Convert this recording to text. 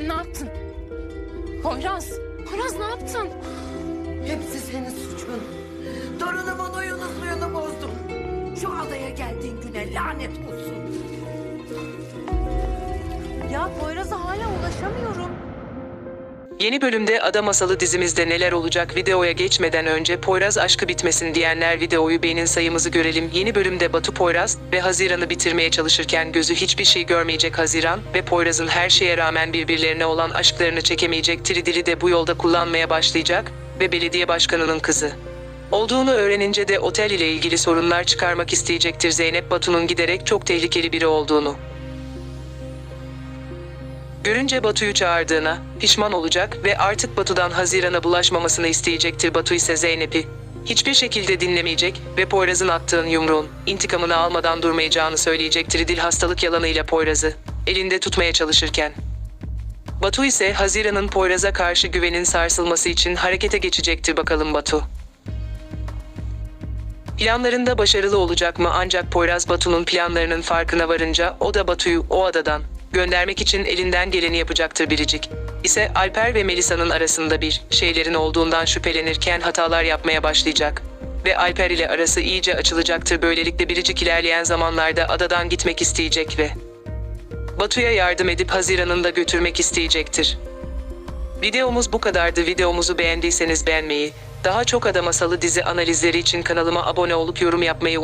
Sen ne yaptın? Poyraz, Poyraz ne yaptın? Hepsi senin suçun. Torunumun oyunu suyunu bozdun. Şu adaya geldiğin güne lanet olsun. Ya Poyraz'a hala ulaşamıyorum. Yeni bölümde Ada Masalı dizimizde neler olacak videoya geçmeden önce Poyraz aşkı bitmesin diyenler videoyu beğenin sayımızı görelim. Yeni bölümde Batu Poyraz ve Haziran'ı bitirmeye çalışırken gözü hiçbir şey görmeyecek Haziran ve Poyraz'ın her şeye rağmen birbirlerine olan aşklarını çekemeyecek Tridil'i de bu yolda kullanmaya başlayacak ve belediye başkanının kızı. Olduğunu öğrenince de otel ile ilgili sorunlar çıkarmak isteyecektir Zeynep Batu'nun giderek çok tehlikeli biri olduğunu. Görünce Batu'yu çağırdığına pişman olacak ve artık Batu'dan Haziran'a bulaşmamasını isteyecektir. Batu ise Zeynep'i hiçbir şekilde dinlemeyecek ve Poyraz'ın attığın yumruğun intikamını almadan durmayacağını söyleyecektir. Dil hastalık yalanıyla Poyraz'ı elinde tutmaya çalışırken. Batu ise Haziran'ın Poyraz'a karşı güvenin sarsılması için harekete geçecektir bakalım Batu. Planlarında başarılı olacak mı ancak Poyraz Batu'nun planlarının farkına varınca o da Batu'yu o adadan göndermek için elinden geleni yapacaktır biricik. İse Alper ve Melisa'nın arasında bir şeylerin olduğundan şüphelenirken hatalar yapmaya başlayacak. Ve Alper ile arası iyice açılacaktır böylelikle biricik ilerleyen zamanlarda adadan gitmek isteyecek ve Batu'ya yardım edip Haziran'ın da götürmek isteyecektir. Videomuz bu kadardı. Videomuzu beğendiyseniz beğenmeyi, daha çok Ada Masalı dizi analizleri için kanalıma abone olup yorum yapmayı